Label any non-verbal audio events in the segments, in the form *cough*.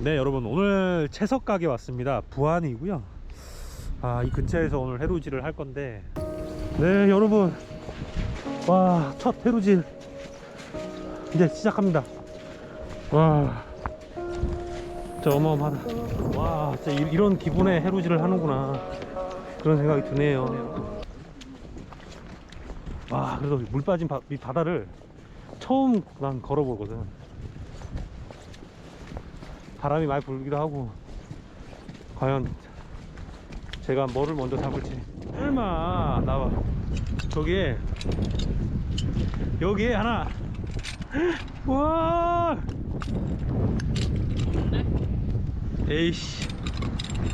네 여러분. 오늘 채석 가게 왔습니다. 부안이고요. 아 이 근처에서 오늘 해루질을 할 건데. 네 여러분. 와 첫 해루질. 이제 시작합니다. 와. 진짜 어마어마하다. 와 진짜 이- 이런 기분의 해루질을 하는구나. 그런 생각이 드네요. 와 그래서 물 빠진 바, 이 바다를 처음 난 걸어보거든 바람이 많이 불기도 하고 과연 제가 뭐를 먼저 잡을지. 설마 나와. 저기에 여기에 하나. 와! 에이씨.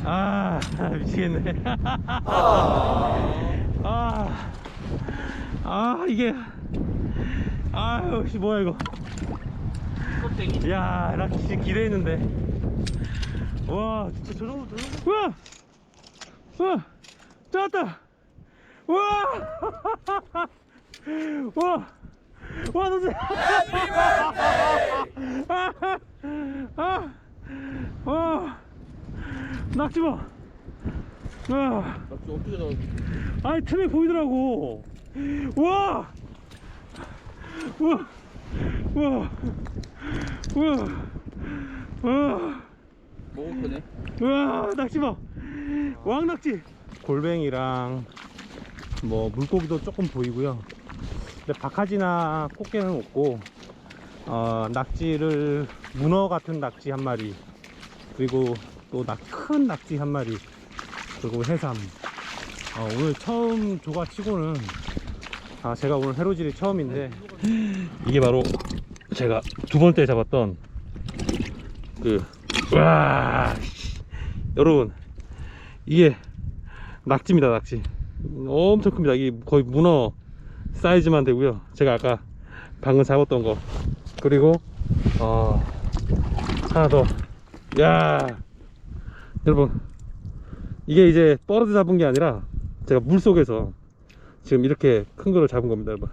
아 *laughs* 미치겠네. *laughs* 아, 아 이게. 아유 씨 뭐야 이거 야, 나 진짜 기대했는데. 와, 진짜 저 정도, 저 정도. 우와! 우와! 잡았다! *laughs* 우와! 우와! 와, 너 진짜. 아, 아, 아, 낙지 봐. 와, 낙지 어떻게 나오지? 아니, 틈에 보이더라고. 우와! 우와! 우와! 우와! 우와! 거네. 우와 낚시 봐 왕낙지 골뱅이랑 뭐 물고기도 조금 보이고요 근데 박하지나 꽃게는 없고 어, 낙지를 문어 같은 낙지 한 마리 그리고 또 큰 낙지 한 마리 그리고 해삼 어, 오늘 처음 조가 치고는 아, 제가 오늘 해로질이 처음인데 이게 바로 제가 두 번째 잡았던 그 와, 씨. 여러분, 이게 낙지입니다, 낙지. 엄청 큽니다. 이게 거의 문어 사이즈만 되고요. 제가 아까 방금 잡았던 거. 그리고, 어, 하나 더. 야, 여러분, 이게 이제 떨어져 잡은 게 아니라 제가 물 속에서 지금 이렇게 큰 거를 잡은 겁니다, 여러분.